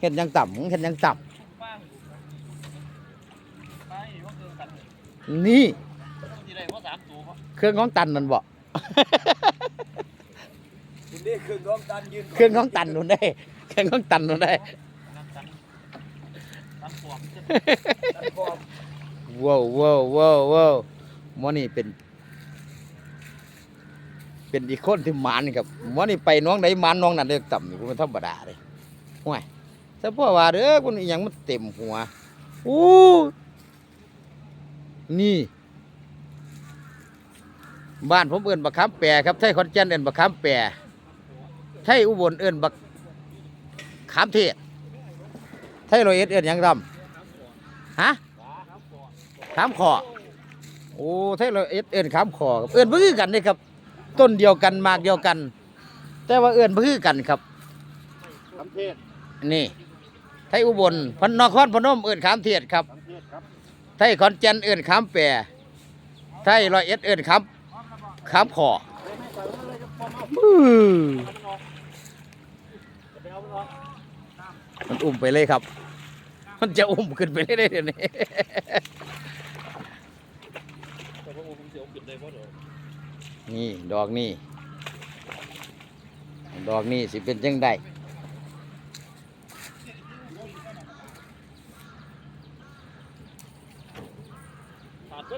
เห็ดหยังต่ำเห็ดหยังต่ฟังไปว่าเกินกันำนี่ที่ได้ว่าสามตัวเพราะเครื่องของตันนั่นบ่คุณนี่คือน้องตันยืนเครื่องของตันนู่นได้เครื่องของตันนู่นได้น้ำตันน้ำปวมจะตันฟอร์มว้าวว้าวว้าวว้าวหมอนี่เป็น เป็นอีกคนที่หมานครับหมอนี่ไปน้องไหนหมานน้องนั่นเด้อต่ำนี่มันธรรมดาเลยห่วย แต่พ่อว่าเด้อคนอีหยังมันเต็มหัวอู้นี่ บ้านผมเอิ้นบักขามแปรครับไทยขอนแก่นเอิ้นบักขามแปรไทยอุบลเอิ้นบักขามเทศไทยร้อยเอ็ดเอิ้นหยังดำฮะขามขอโอ้ไทยเราเอ็ดเอิ้นขามขอครับเอิ้นบ่คือกันเด้ครับ ต้นเดียวกันหมากเดียวกัน แต่ว่าเอิ้นบ่คือกันครับคำเทศนี่ ไทยอุบลพนนครพนมเอิ้นขามเทศครับครับ ไทยขอนแก่นเอิ้นขามแปรไทยร้อยเอ็ดเอิ้นขามขามขออื้อจะไปเอามันอุ้มไปเลยครับ มันจะอุ้มขึ้นไปเลยเดี๋ยวนี้นี่ ดอกนี่ ดอกนี่สิเป็นจังได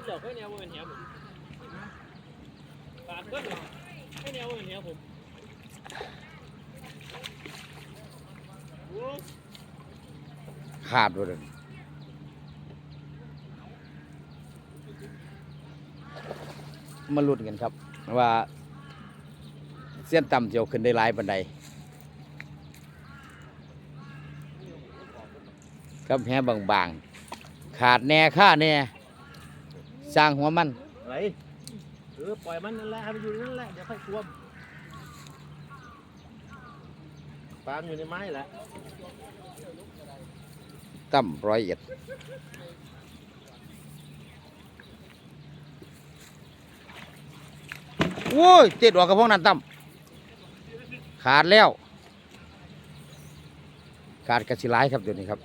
ดเพิ่นเดี๋ยวให้แนวเป็นเหี้ยผมขาดเพิ่นเดี๋ยวให้แนวเป็นเหี้ยผมขาดเลยมาลุ้นกันครับ ว่า เส้นต่ำเจียวขึ้นได้หลายบันไดกับแหบางๆ ขาดแน่ค่าแน่ สร้างหัวมันไรเออปล่อยมันนั่นแหละให้มันอยู่นั่นแหละเดี๋ยวค่อยควมปามอยู่ในไม้แหละตั้มร้อยเอ็ดโอ้ยติดออกกับพวกนั้นตั้มขาดแล้ว ขาดกระสิหลายครับเดี๋ยวนี้ครับ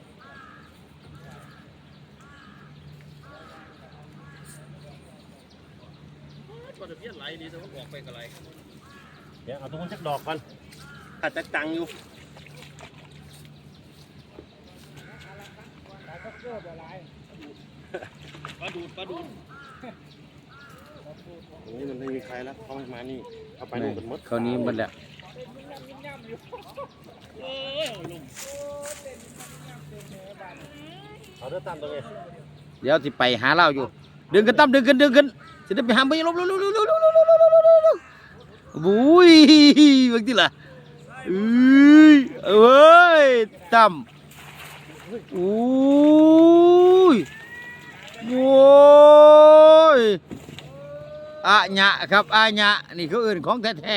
ก็จะเพี้ยนไหลดีแต่ว่าออกไปกับไหลเดี๋ยวเอาตรงนั้นจักดอกก่อนอาจจะจังอยู่ปลาดูดปลาดูดตรงนี้มันไม่มีใครแล้วเขามานี่เอาไปนู่นกันหมดเขาวนี้มันแหละเอ้ยลุงเอาเด้อตันตรงนี้เดี๋ยวสิไปหาเราอยู่ ดึงกันตั้มดึงกันดึงกัน จะได้ไปหาไปลบลบลบลบลบลบลบลบลบลบลบบุ้ยเมื่อกี้ล่ะเอ้ยเอ้ยตั้มอุ้ยโอ้ยอะญะครับอะญะนี่เขาอื่นของแท้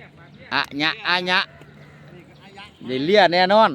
ๆอะญะอะญะได้เลี่ยแน่นอน